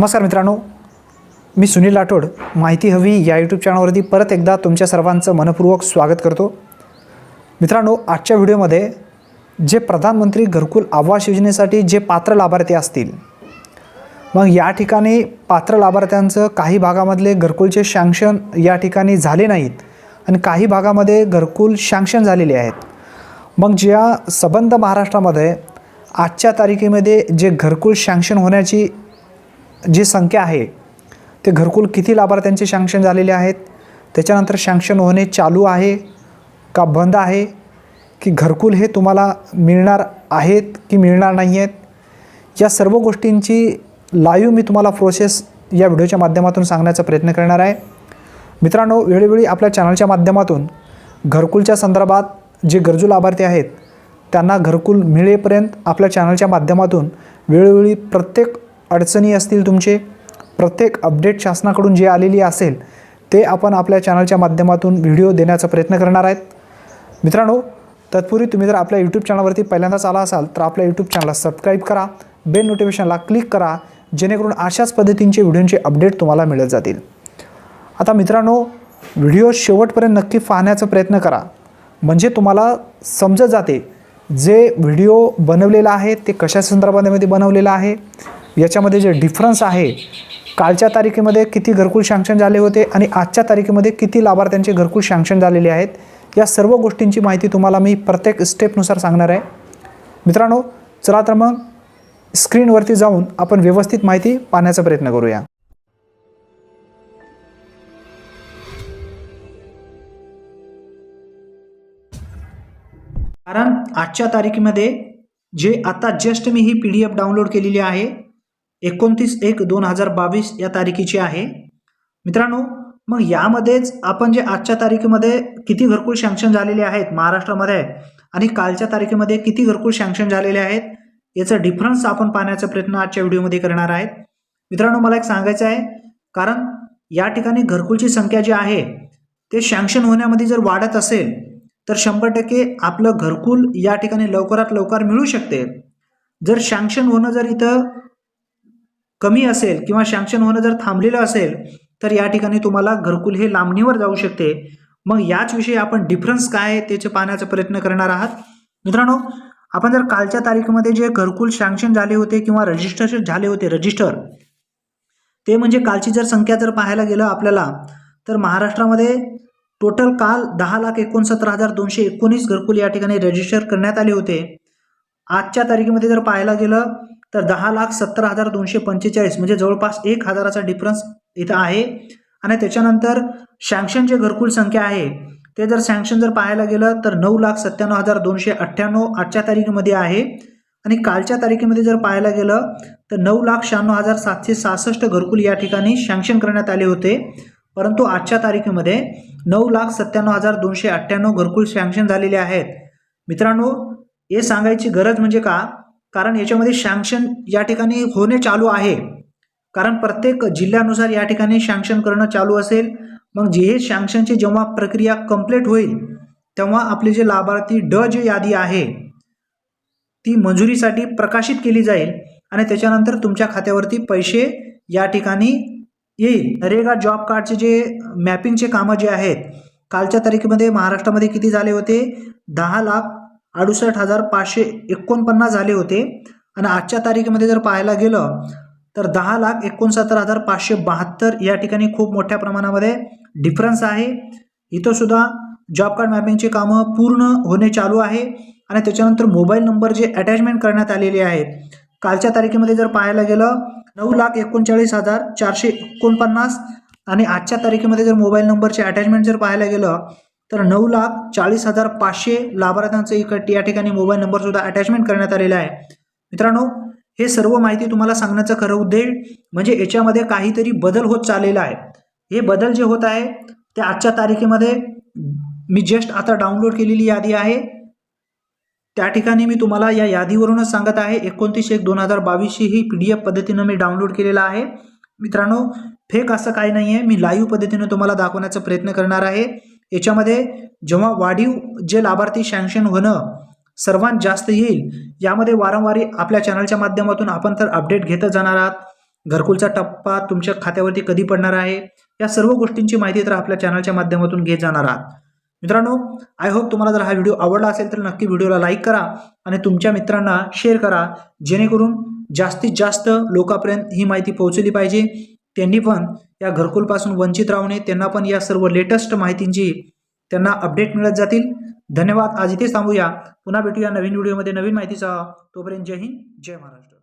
नमस्कार मित्रांनो मी सुनील राठोड माहिती हवी या यूट्यूब चॅनलवरती परत एकदा तुमच्या सर्वांचं मनपूर्वक स्वागत करतो. मित्रांनो आजच्या व्हिडिओमध्ये जे प्रधानमंत्री घरकुल आवास योजनेसाठी जे पात्र लाभार्थी असतील मग या ठिकाणी पात्र लाभार्थ्यांचं काही भागामधले घरकुलचे शँक्शन या ठिकाणी झाले नाहीत आणि काही भागामध्ये घरकुल शँक्शन झालेले आहेत. मग ज्या सबंध महाराष्ट्रामध्ये आजच्या तारखेमध्ये जे घरकुल शँक्शन होण्याची जी संख्या आहे ते घरकुल किती लाभार्थ्यांचे सँक्शन झालेले आहेत त्याच्यानंतर सँक्शन होणे चालू आहे का बंद आहे की घरकुल हे तुम्हाला मिळणार आहेत की मिळणार नाही आहेत या सर्व गोष्टींची लाईव्ह मी तुम्हाला प्रोसेस या व्हिडिओच्या माध्यमातून सांगण्याचा प्रयत्न करणार आहे. मित्रांनो वेळोवेळी आपल्या चॅनलच्या माध्यमातून घरकुलच्या संदर्भात जे गरजू लाभार्थी आहेत त्यांना घरकुल मिळेपर्यंत आपल्या चॅनलच्या माध्यमातून वेळोवेळी प्रत्येक अडचणी असतील तुमचे प्रत्येक अपडेट शासनाकडून जे आलेली असेल ते आपण आपल्या चॅनलच्या माध्यमातून व्हिडिओ देण्याचा प्रयत्न करणार आहेत. मित्रांनो तत्पूर्वी तुम्ही जर आपल्या यूट्यूब चॅनलवरती पहिल्यांदाच आला असाल तर आपल्या यूट्यूब चॅनलला सबस्क्राईब करा बेल नोटिफिकेशनला क्लिक करा जेणेकरून अशाच पद्धतींचे व्हिडिओचे अपडेट तुम्हाला मिळत जातील. आता मित्रांनो व्हिडिओ शेवटपर्यंत नक्की पाहण्याचा प्रयत्न करा. म्हणजे तुम्हाला समजत जाते जे व्हिडिओ बनवलेला आहे ते कशा संदर्भामध्ये बनवलेलं आहे याच्यामध्ये जे डिफरन्स आहे कालच्या तारखेमध्ये किती घरकुल सँक्शन झाले होते आणि आजच्या तारखेमध्ये किती लाभार्थ्यांचे घरकुल सँक्शन झालेले आहेत या सर्व गोष्टींची माहिती तुम्हाला मी प्रत्येक स्टेपनुसार सांगणार आहे. मित्रांनो चला तर मग स्क्रीनवरती जाऊन आपण व्यवस्थित माहिती पाहण्याचा प्रयत्न करूया. कारण आजच्या तारखेमध्ये जे आता जस्ट मी ही पी डी एफ डाउनलोड केलेली आहे एकोणतीस एक दोन हजार बावीस या तारखेची आहे. मित्रांनो मग यामध्येच आपण जे आजच्या तारखेमध्ये किती घरकुल सँक्शन झालेले आहेत महाराष्ट्रामध्ये आणि कालच्या तारखेमध्ये किती घरकुल सँक्शन झालेले आहेत याचा डिफरन्स आपण पाहण्याचा प्रयत्न आजच्या व्हिडिओमध्ये करणार आहेत. मित्रांनो मला एक सांगायचं आहे कारण या ठिकाणी घरकुलची संख्या जी आहे ते सँक्शन होण्यामध्ये जर वाढत असेल तर शंभर टक्के आपलं घरकुल या ठिकाणी लवकरात लवकर मिळू शकते. जर सँक्शन होणं जर इथं कमी असेल किंवा शँक्शन होणं जर थांबलेलं असेल तर या ठिकाणी तुम्हाला घरकुल हे लांबणीवर जाऊ शकते. मग याच विषयी आपण डिफरन्स काय आहे त्याचे पाहण्याचा प्रयत्न करणार आहात. मित्रांनो आपण जर कालच्या तारखेमध्ये जे घरकुल सँक्शन झाले होते किंवा रजिस्ट्रेशन झाले होते रजिस्टर ते म्हणजे कालची जर संख्या जर पाहायला गेलं आपल्याला तर महाराष्ट्रामध्ये टोटल काल दहा लाख एकोणसत्तर हजार दोनशे एकोणीस घरकुल या ठिकाणी रजिस्टर करण्यात आले होते. आजच्या तारखेमध्ये जर पाहायला गेलं तर दहा लाख सत्तर हजार दोनशे पंचेचाळीस म्हणजे जवळपास एक हजाराचा डिफरन्स इथं आहे. आणि त्याच्यानंतर सँक्शन जे घरकुल संख्या आहे. ते जर सँक्शन जर पाहायला गेलं तर नऊ लाख सत्त्याण्णव हजार दोनशे अठ्ठ्याण्णव आजच्या तारखेमध्ये आहे. आणि कालच्या तारखेमध्ये जर पाहायला गेलं तर नऊ लाख शहाण्णव हजार सातशे सहासष्ट घरकुल या ठिकाणी सँक्शन करण्यात आले होते. परंतु आजच्या तारखेमध्ये नऊ लाख सत्त्याण्णव हजार दोनशे अठ्ठ्याण्णव घरकुल सँक्शन झालेले आहेत. मित्रांनो हे सांगायची गरज म्हणजे का? कारण याच्यामध्ये सँक्शन या ठिकाणी होणे चालू आहे. कारण प्रत्येक जिल्ह्यानुसार या ठिकाणी सँक्शन करणं चालू असेल. मग जे हे सँक्शनची जेव्हा प्रक्रिया कंप्लीट होईल तेव्हा आपली जे लाभार्थी ड जी यादी आहे ती मंजुरीसाठी प्रकाशित केली जाईल आणि त्याच्यानंतर तुमच्या खात्यावरती पैसे या ठिकाणी येईल. नरेगा जॉब कार्डचे जे मॅपिंगचे कामं जे आहेत कालच्या तारखेमध्ये महाराष्ट्रामध्ये किती झाले होते? दहा लाख अडुसष्ट हजार पाचशे एकोणपन्नास झाले होते. आणि आजच्या तारखेमध्ये जर पाहायला गेलं तर दहा लाख एकोणसत्तर हजार पाचशे बहात्तर या ठिकाणी खूप मोठ्या प्रमाणामध्ये डिफरन्स आहे. इथंसुद्धा जॉब कार्ड मॅपिंगचे कामं पूर्ण होणे चालू आहे. आणि त्याच्यानंतर मोबाईल नंबर जे अटॅचमेंट करण्यात आलेले आहेत कालच्या तारखेमध्ये जर पाहायला गेलं नऊ लाख एकोणचाळीस हजार चारशे एकोणपन्नास. आणि आजच्या तारखेमध्ये जर मोबाईल नंबरचे अटॅचमेंट जर पाहायला गेलं तर नऊ लाख चाळीस हजार पाचशे लाभार्थ्यांचं इकडे या ठिकाणी मोबाईल नंबरसुद्धा अटॅचमेंट करण्यात आलेला आहे. मित्रांनो हे सर्व माहिती तुम्हाला सांगण्याचं खरं उद्देश म्हणजे याच्यामध्ये काहीतरी बदल होत चाललेला आहे. हे बदल जे होत आहे ते आजच्या तारखेमध्ये मी जस्ट आता डाउनलोड केलेली यादी आहे. त्या ठिकाणी मी तुम्हाला या यादीवरूनच सांगत आहे एकोणतीस एक दोन हजार बावीसशी ही पी डी एफ पद्धतीनं मी डाउनलोड केलेला आहे. मित्रांनो फेक असं काही नाही आहे मी लाईव्ह पद्धतीनं तुम्हाला दाखवण्याचा प्रयत्न करणार आहे. याच्यामध्ये जेव्हा वाढीव जे लाभार्थी सँक्शन होणं सर्वात जास्त येईल यामध्ये वारंवार आपल्या चॅनलच्या माध्यमातून आपण तर अपडेट घेतच जाणार आहात. घरकुलचा टप्पा तुमच्या खात्यावरती कधी पडणार आहे या सर्व गोष्टींची माहिती तर आपल्या चॅनलच्या माध्यमातून घेत जाणार आहात. मित्रांनो आय होप तुम्हाला जर हा व्हिडिओ आवडला असेल तर नक्की व्हिडिओला लाईक करा आणि तुमच्या मित्रांना शेअर करा जेणेकरून जास्तीत जास्त लोकांपर्यंत ही माहिती पोहोचली पाहिजे. त्यांनी पण या घरकुलपासून वंचित राहू नये त्यांना पण या सर्व लेटेस्ट माहितींची त्यांना अपडेट मिळत जातील. धन्यवाद. आज इथे थांबूया. पुन्हा भेटूया नवीन व्हिडिओमध्ये नवीन माहितीचा तोपर्यंत जय हिंद जय महाराष्ट्र.